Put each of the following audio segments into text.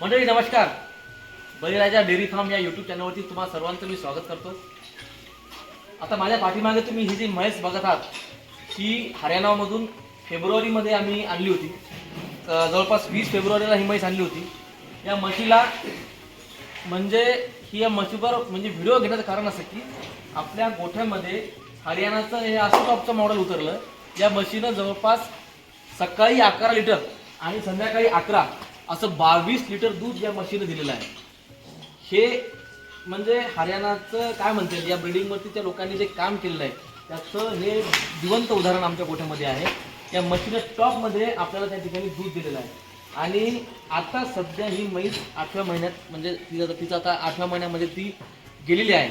मंडळी नमस्कार. बळीराजा dairy form या युट्यूब चॅनलवरती तुम्हाला सर्वांचं मी स्वागत करतो. आता माझ्या पाठीमागे तुम्ही ही जी म्हैस बघत आहात ही हरियाणामधून फेब्रुवारीमध्ये आम्ही आणली होती. जवळपास वीस फेब्रुवारीला ही म्हैस आणली होती. या म्हशीला म्हणजे ही या म्हशीवर म्हणजे व्हिडिओ घेण्याचं कारण असं की आपल्या गोठ्यामध्ये हरियाणाचं हे असं टॉपचं मॉडेल उतरलं. या म्हशीनं जवळपास सकाळी अकरा लिटर आणि संध्याकाळी अकरा असं बावीस लिटर दूध या म्हशीनं दिलेलं आहे. हे म्हणजे हरियाणाचं काय म्हणता येईल या ब्रिडिंगवरती त्या लोकांनी जे काम केलेलं आहे त्याचं हे जिवंत उदाहरण आमच्या गोठ्यामध्ये आहे. या म्हशीनं टॉपमध्ये आपल्याला त्या ठिकाणी दूध दिलेलं आहे. आणि आता सध्या ही म्हैस आठव्या महिन्यात म्हणजे तिचं तिचं आता आठव्या महिन्यामध्ये ती गेलेली आहे.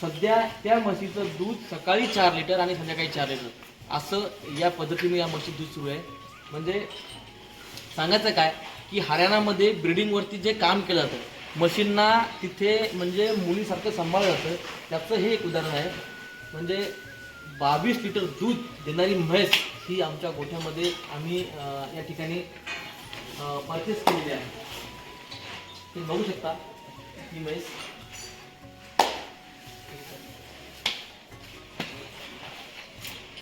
सध्या त्या म्हशीचं दूध सकाळी चार लिटर आणि संध्याकाळी चार लिटर. असं या पद्धतीने या म्हशीत दूध सुरू आहे. म्हणजे सांगायचं काय की हरियाणामध्ये ब्रिडिंगवरती जे काम केलं जातं मशीनना तिथे म्हणजे मुलीसारखं सांभाळलं जातं त्याचं हे एक उदाहरण आहे. म्हणजे बावीस लिटर दूध देणारी म्हैस ही आमच्या गोठ्यामध्ये आम्ही या ठिकाणी परचेस केलेली आहे. तुम्ही बघू शकता ही म्हैस.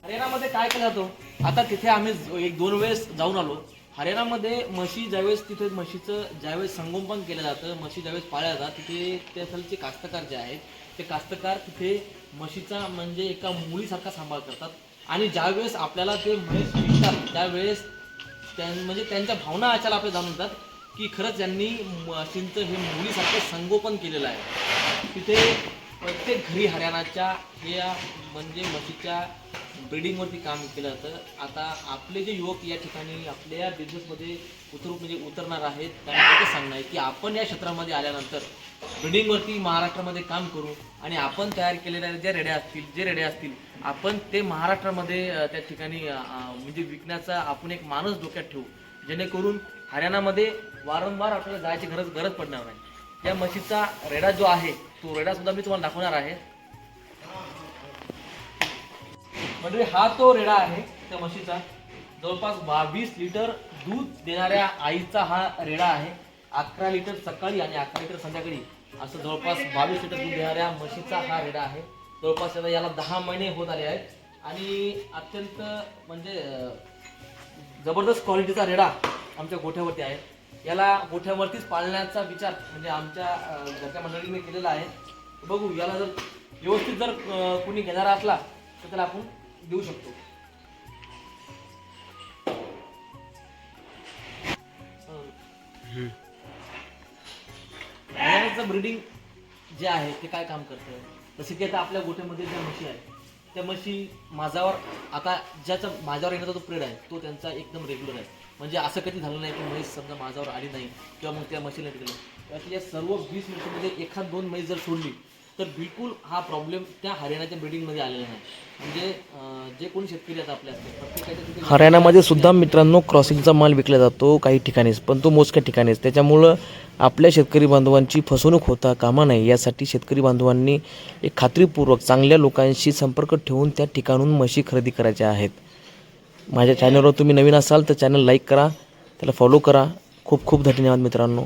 हरियाणामध्ये काय केलं जातं? आता तिथे आम्ही एक दोन वेळेस जाऊन आलो. हरियाणामध्ये म्हशी ज्यावेळेस तिथे म्हशीचं ज्यावेळेस संगोपन केलं जातं म्हशी ज्यावेळेस पाळल्या जातात तिथे त्या कास्तकार जे आहेत ते कास्तकार तिथे म्हशीचा म्हणजे एका मुलीसारखा सांभाळ करतात. आणि ज्यावेळेस आपल्याला ते म्हैस विकतात त्यावेळेस त्यां म्हणजे त्यांच्या भावना अचाला आपल्या जाणून येतात की खरंच यांनी म्हशींचं हे मुलीसारखं संगोपन केलेलं आहे. तिथे प्रत्येक घरी हरियाणाच्या या म्हणजे म्हशीच्या ब्रिडिंगवरती काम केलं जातं. आता आपले जे युवक या ठिकाणी आपल्या बिझनेसमध्ये उतरू म्हणजे उतरणार आहेत त्यांना एकच सांगणं आहे की आपण या क्षेत्रामध्ये आल्यानंतर ब्रिडिंगवरती महाराष्ट्रामध्ये काम करू आणि आपण तयार केलेल्या ज्या रेड्या असतील जे रेड्या असतील आपण ते महाराष्ट्रामध्ये त्या ठिकाणी म्हणजे विकण्याचा आपण एक मानस डोक्यात ठेवू. जेणेकरून हरियाणामध्ये वारंवार आपल्याला जायची गरज गरज पडणार नाही. या म्हशीचा रेडा जो आहे तो रेडासुद्धा मी तुम्हाला दाखवणार आहे. म्हणजे हा तो रेडा आहे त्या म्हशीचा. जवळपास बावीस लिटर दूध देणाऱ्या आईचा हा रेडा आहे. अकरा लिटर सकाळी आणि अकरा लिटर संध्याकाळी असं जवळपास बावीस लिटर दूध देणाऱ्या म्हशीचा हा रेडा आहे. जवळपास आता याला दहा महिने होत आले आहेत. आणि अत्यंत म्हणजे जबरदस्त क्वालिटीचा रेडा आमच्या गोठ्यावरती आहे. याला गोठ्यावरतीच पाळण्याचा विचार म्हणजे आमच्या घरच्या मंडळीने केलेला आहे. बघू याला जर व्यवस्थित जर कुणी घेणारा असला तर त्याला आपण देऊ शकतो. ब्रीडिंग जे आहे ते काय काम करतं? जसं की आता आपल्या गोठ्यामध्ये ज्या म्हशी आहेत त्या म्हशी माझ्यावर आता ज्याचा माझ्यावर येण्याचा जो प्रेड आहे तो त्यांचा एकदम रेग्युलर आहे. म्हणजे असं कधी झालं नाही की म्हैस समजा माझ्यावर आली नाही किंवा मग त्या म्हशीला गेलं या सर्व वीस म्हशीमध्ये एखाद दोन म्हैस जर सोडली तर बिलकुल हा प्रॉब्लेम त्या हरियाणाच्या ब्रिडिंगमध्ये आलेला नाही. म्हणजे जे कोणी शेतकरी आहेत आपल्या हरियाणामध्ये सुद्धा मित्रांनो क्रॉसिंगचा माल विकला जातो काही ठिकाणीच पण तो मोजक्या ठिकाणीच. त्याच्यामुळं आपल्या शेतकरी बांधवांची फसवणूक होता कामा नये यासाठी शेतकरी बांधवांनी एक खात्रीपूर्वक चांगल्या लोकांशी संपर्क ठेवून त्या ठिकाणून म्हशी खरेदी करायच्या आहेत. माझ्या चॅनलवर तुम्ही नवीन असाल तर चॅनल लाईक करा त्याला फॉलो करा. खूप खूप धन्यवाद मित्रांनो.